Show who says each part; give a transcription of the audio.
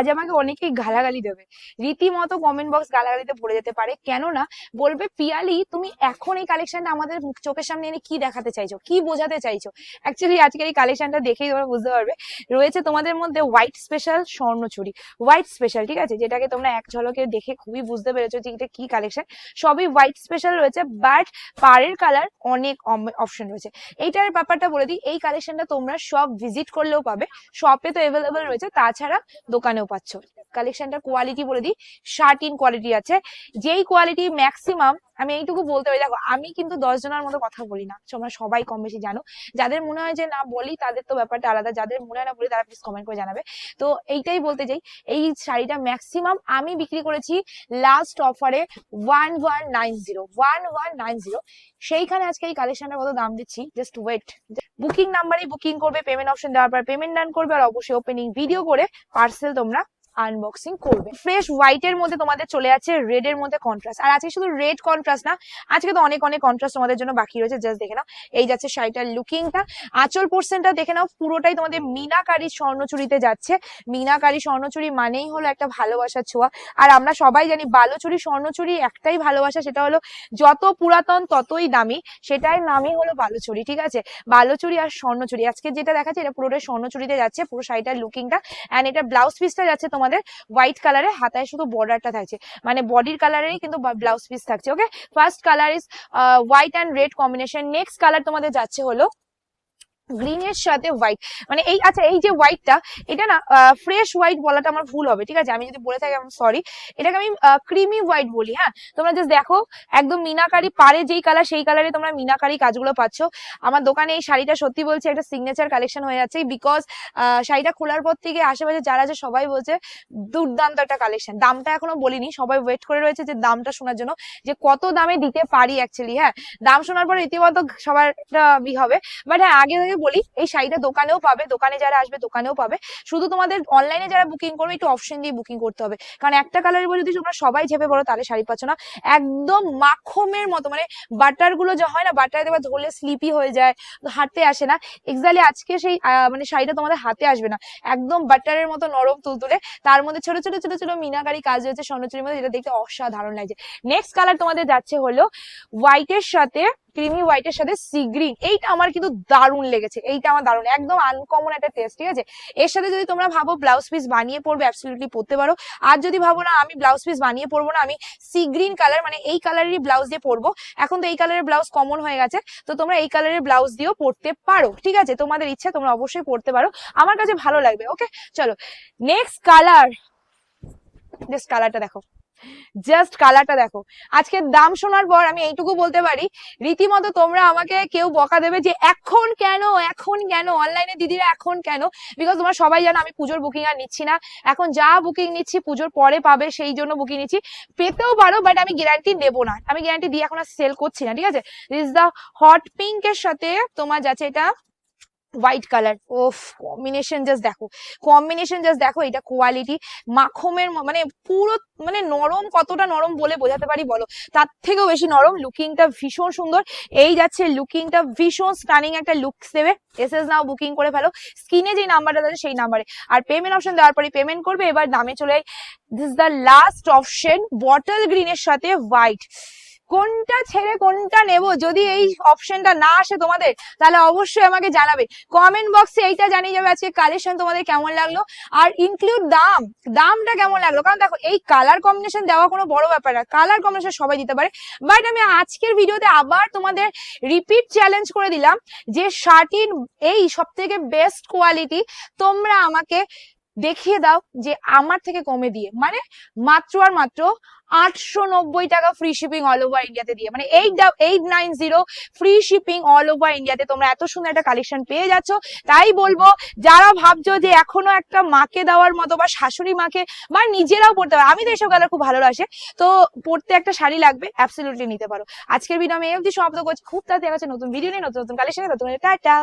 Speaker 1: আজ আমাকে অনেকেই গালাগালি দেবে। রীতিমতো কমেন্ট বক্স গালাগালিতে ভরে যেতে পারে। কেননা, বলবে, পিয়ালি, তুমি এখন এই কালেকশনটা আমাদের চোখের সামনে এনে কি দেখাতে চাইছো? কি বোঝাতে চাইছো? অ্যাকচুয়ালি আজকের এই কালেকশনটা দেখেই তোমরা বুঝতে পারবে। রয়েছে তোমাদের মধ্যে white special Swarnachuri white special ঠিক আছে? যেটাকে তোমরা এক ঝলকে দেখে খুবই বুঝতে পেরেছ যে এটা কি কালেকশন সবই হোয়াইট স্পেশাল রয়েছে বাট পাড়ের কালার অনেক অপশন রয়েছে। এইটার ব্যাপারটা বলে দিই, এই কালেকশনটা তোমরা সব ভিজিট করলেও পাবে। শপে তো অ্যাভেলেবেল রয়েছে, তাছাড়া দোকানেও পাচ্ছ কালেকশনটার কোয়ালিটি বলে দিই শার্ট ইন কোয়ালিটি আছে। যেই কোয়ালিটি ম্যাক্সিমাম আমি এইটুকু বলতে পারি, দেখো, আমি কিন্তু দশ জনের মতো কথা বলি না, তোমরা সবাই কম বেশি জানো। যাদের মনে হয় যে না বলি, তাদের তো ব্যাপারটা আলাদা, যাদের মনে হয় না বলি, তারা প্লিজ কমেন্ট করে জানাবে। তো এইটাই বলতে চাই, এই শাড়িটা ম্যাক্সিমাম আমি বিক্রি করেছি লাস্ট অফারে one one nine zero one one nine zero সেইখানে আজকে এই কালেকশনটা কত দাম দিচ্ছি? জাস্ট ওয়েট বুকিং নাম্বারে বুকিং করবে পেমেন্ট অপশন দেওয়ার পর পেমেন্ট ডান করবে, আর অবশ্যই ওপেনিং ভিডিও করে পার্সেল তোমরা আনবক্সিং করবে। ফ্রেশ হোয়াইট এর মধ্যে তোমাদের চলে আছে রেড এর মধ্যে কন্ট্রাস্ট আর আজকে শুধু রেড কন্ট্রাস্ট না, আজকে তো অনেক অনেক কন্ট্রাস্ট তোমাদের জন্য বাকি রয়েছে। জাস্ট দেখে নাও, এই যাচ্ছে শাড়িটার লুকিংটা আঁচল পোর্শনটা দেখে নাও, পুরোটাই তোমাদের মিনাকারি স্বর্ণচুরিতে যাচ্ছে। মিনাকারি স্বর্ণচুরি মানেই হলো একটা ভালোবাসার ছোঁয়া। আর আমরা সবাই জানি বালুচুরি স্বর্ণচুরি একটাই ভালোবাসা, সেটা হলো যত পুরাতন ততই দামি সেটাই নামই হলো বালুচুরি, ঠিক আছে? বালুচুরি আর স্বর্ণচুরি। আজকে যেটা দেখাচ্ছে, এটা পুরোটাই স্বর্ণচুরিতে যাচ্ছে, পুরো শাড়িটার লুকিংটা অ্যান্ড এটা ব্লাউজ পিসটা যাচ্ছে তোমাদের হোয়াইট কালারে হাতায় শুধু বর্ডারটা থাকছে। মানে বডির কালারেরই কিন্তু ব্লাউজ পিস থাকছে okay first colour is white and red combination next colour তোমাদের যাচ্ছে হলো গ্রিনের সাথে হোয়াইট মানে এই আচ্ছা এই যে হোয়াইটটা এটা না ফ্রেশ হোয়াইট বলাটা আমার ভুল হবে, ঠিক আছে? আমি যদি বলে থাকি আমি সরি এটাকে আমি ক্রিমি হোয়াইট বলি হ্যাঁ? তোমরা জাস্ট দেখো, একদম মিনাকারি পারে যেই কালার সেই কালারে তোমরা মিনাকারি কাজগুলো পাচ্ছ। আমার দোকানে এই শাড়িটা সত্যি বলছে, একটা সিগনেচার কালেকশন হয়ে যাচ্ছে বিকজ শাড়িটা খোলার পর থেকে আশেপাশে যারা আছে, সবাই বলছে, দুর্দান্ত একটা কালেকশন দামটা এখনও বলিনি, সবাই ওয়েট করে রয়েছে যে দামটা শোনার জন্য, যে কত দামে দিতে পারি অ্যাকচুয়ালি হ্যাঁ? দাম শোনার পর রীতিমতো সবার একটা হবে। বাট হ্যাঁ আগে থেকে বলি, এই শাড়িটা দোকানেও পাবে, দোকানে যারা আসবে দোকানেও পাবে। শুধু তোমাদের অনলাইনে যারা বুকিং করবে, একটু অপশন দিয়ে বুকিং করতে হবে। কারণ একটা কালারের বলে যদি তোমরা সবাই ঝেপে পড়ো, তাহলে শাড়ি পাচ্ছ না। একদম মাখমের মতো মানে বাটারগুলো যা হয় না বাটার দেওয়া ধরলে স্লিপি হয়ে যায় হাতে আসে না। এক্স্যাক্টলি আজকে সেই মানে শাড়িটা তোমাদের হাতে আসবে না। একদম বাটারের মতো নরম তুলতুলে। তার মধ্যে ছোট ছোট ছোট ছোট মিনাকারি কাজ রয়েছে স্বর্ণচুরির মধ্যে, যেটা দেখতে অসাধারণ লাগছে। নেক্সট কালার তোমাদের যাচ্ছে হলো হোয়াইটের সাথে ক্রিমি হোয়াইটের সাথে সি গ্রিন এইটা আমার কিন্তু দারুণ লেগেছে, এইটা আমার দারুণ, একদম আনকমন একটা টেস্ট ঠিক আছে? এর সাথে যদি তোমরা ভাবো ব্লাউজ পিস বানিয়ে পড়বে অ্যাবসলিউটলি পড়তে পারো। আর যদি ভাবো না আমি ব্লাউজ পিস বানিয়ে পড়ব না, আমি সি গ্রিন কালার মানে এই কালারেরই ব্লাউজ দিয়ে পরবো। এখন তো এই কালারের ব্লাউজ কমন হয়ে গেছে, তো তোমরা এই কালারের ব্লাউজ দিয়েও পড়তে পারো, ঠিক আছে? তোমাদের ইচ্ছা, তোমরা অবশ্যই পড়তে পারো। আমার কাছে ভালো লাগবে ওকে চলো নেক্সট কালার জাস্ট কালারটা দেখো। জাস্ট কালারটা দেখো। আজকে দাম শোনার পর আমি এইটুকু বলতে পারি, রীতিমতো তোমরা আমাকে কেউ বকা দেবে যে এখন কেন এখন কেন? অনলাইনে দিদিরা এখন কেন? বিকজ তোমরা সবাই জানো আমি পুজোর বুকিং আর নিচ্ছি না। এখন যা বুকিং নিচ্ছি, পুজোর পরে পাবে, সেই জন্য বুকিং নিচ্ছি। পেতেও পারো বাট আমি গ্যারান্টি নেব না। আমি গ্যারান্টি দিয়ে এখন আর সেল করছি না, ঠিক আছে? দিস দ্য হট পিঙ্কের সাথে তোমার যাচ্ছে এটা white colour of combination just দেখো কম্বিনেশন জাস্ট দেখো এটা কোয়ালিটি মাখমের মানে পুরো মানে নরম কতটা নরম বলে বোঝাতে পারি বলো? তার থেকেও বেশি নরম লুকিংটা ভীষণ সুন্দর, এই যাচ্ছে লুকিংটা ভীষণ স্টানিং একটা লুক দেবে এস এস নাও বুকিং করে ফেলো স্ক্রিনে যে নাম্বারটা আছে সেই নাম্বারে আর পেমেন্ট অপশন দেওয়ার পরে পেমেন্ট করবে, এবার দামে চলে this the last option bottle গ্রিনের সাথে হোয়াইট কোনটা ছেড়ে কোনটা নেব? যদি এই অপশনটা না আসে তোমাদের, তাহলে অবশ্যই আমাকে জানাবে। কমেন্ট বক্সে এইটা জানিয়ে যাবে আজকে কালেকশন তোমাদের কেমন লাগল। আর ইনক্লুড দাম, দামটা কেমন লাগল? কারণ দেখো, এই কালার কম্বিনেশন দেওয়া কোনো বড় ব্যাপার না। কালার কম্বিনেশন সবাই দিতে পারে। বাট আমি আজকের ভিডিওতে আবার তোমাদের রিপিট চ্যালেঞ্জ করে দিলাম যে শার্টিন এই সব থেকে বেস্ট কোয়ালিটি তোমরা আমাকে দেখিয়ে দাও যে আমার থেকে কমে দিয়ে মানে মাত্র আর মাত্র আটশো নব্বই টাকা ফ্রি শিপিং অল ওভার ইন্ডিয়াতে দিয়ে। মানে eight eight nine zero free shipping all over ইন্ডিয়াতে তোমরা এত সুন্দর একটা কালেকশন পেয়ে যাচ্ছ। তাই বলব, যারা ভাবছ যে এখনও একটা মাকে দেওয়ার মতো বা শাশুড়ি মাকে বা নিজেরাও পড়তে পারো, আমি তো এইসব কালার খুব ভালোবাসে, তো পড়তে একটা শাড়ি লাগবে অ্যাবসলিউটলি নিতে পারো। আজকের ভিডিও আমি এই সমাপ্ত করছি। খুব তাড়াতাড়ি আছে নতুন ভিডিও নিয়ে নতুন নতুন কালেকশন নতুন টাটা!